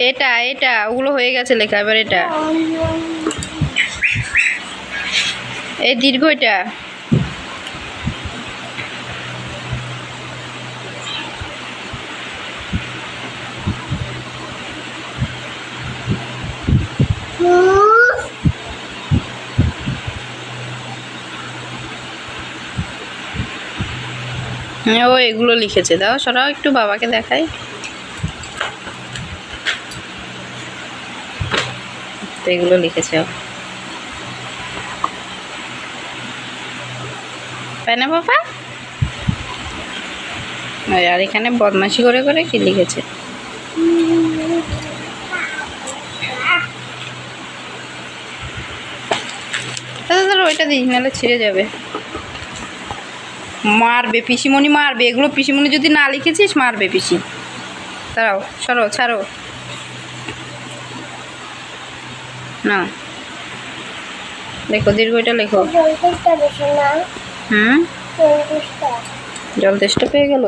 এটা এটা, ওগুলো হয়ে গেছে লেখা, এবার এটা। এই দীর্ঘ এটা। ও, এগুলো লিখেছে। দাও, সরাও, একটু বাবাকে দেখাই। তো এগুলো লিখেছে তাই না বাবা? আর এখানে বদমাশি করে করে কি লিখেছে? দাদা দাদা ওইটা দিই, নাহলে ছিঁড়ে যাবে। মারবে, পিসিমণি মারবে, এগুলো পিসিমণি যদি না লিখেছিস, মারবে পিসি। দাঁড়াও, সরো, ছাড়ো। না। লেখো। দীর্ঘটা লেখো হুম? জলদেশটা জল তেষ্টা পেয়ে গেল?